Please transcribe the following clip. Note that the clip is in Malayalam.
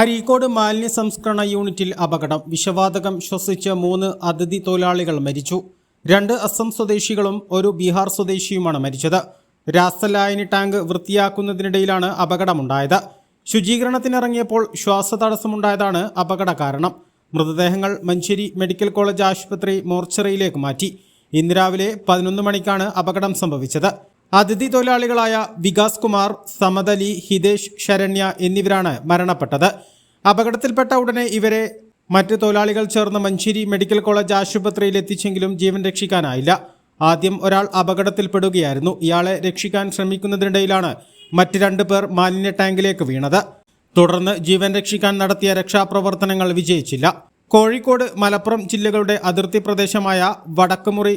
അരീക്കോട് മാലിന്യ സംസ്കരണ യൂണിറ്റിൽ അപകടം. വിഷവാതകം ശ്വസിച്ച് മൂന്ന് അതിഥി തൊഴിലാളികൾ മരിച്ചു. രണ്ട് അസം സ്വദേശികളും ഒരു ബീഹാർ സ്വദേശിയുമാണ് മരിച്ചത്. രാസലായനി ടാങ്ക് വൃത്തിയാക്കുന്നതിനിടയിലാണ് അപകടമുണ്ടായത്. ശുചീകരണത്തിനിറങ്ങിയപ്പോൾ ശ്വാസതടസ്സമുണ്ടായതാണ് അപകട കാരണം. മൃതദേഹങ്ങൾ മഞ്ചേരി മെഡിക്കൽ കോളേജ് ആശുപത്രി മോർച്ചറിയിലേക്ക് മാറ്റി. ഇന്ന് രാവിലെ പതിനൊന്ന് മണിക്കാണ് അപകടം സംഭവിച്ചത്. അതിഥി തൊഴിലാളികളായ വികാസ് കുമാർ സമതലി ഹിതേഷ് ശരണ്യ എന്നിവരാണ് മരണപ്പെട്ടത്. അപകടത്തിൽപ്പെട്ട ഉടനെ ഇവരെ മറ്റ് തൊഴിലാളികൾ ചേർന്ന് മഞ്ചേരി മെഡിക്കൽ കോളേജ് ആശുപത്രിയിൽ എത്തിച്ചെങ്കിലും ജീവൻ രക്ഷിക്കാനായില്ല. ആദ്യം ഒരാൾ അപകടത്തിൽപ്പെടുകയായിരുന്നു. ഇയാളെ രക്ഷിക്കാൻ ശ്രമിക്കുന്നതിനിടയിലാണ് മറ്റ് രണ്ട് പേർ മാലിന്യ ടാങ്കിലേക്ക് വീണത്. തുടർന്ന് ജീവൻ രക്ഷിക്കാൻ നടത്തിയ രക്ഷാപ്രവർത്തനങ്ങൾ വിജയിച്ചില്ല. കോഴിക്കോട് മലപ്പുറം ജില്ലകളുടെ അതിർത്തി പ്രദേശമായ വടക്കുമുറി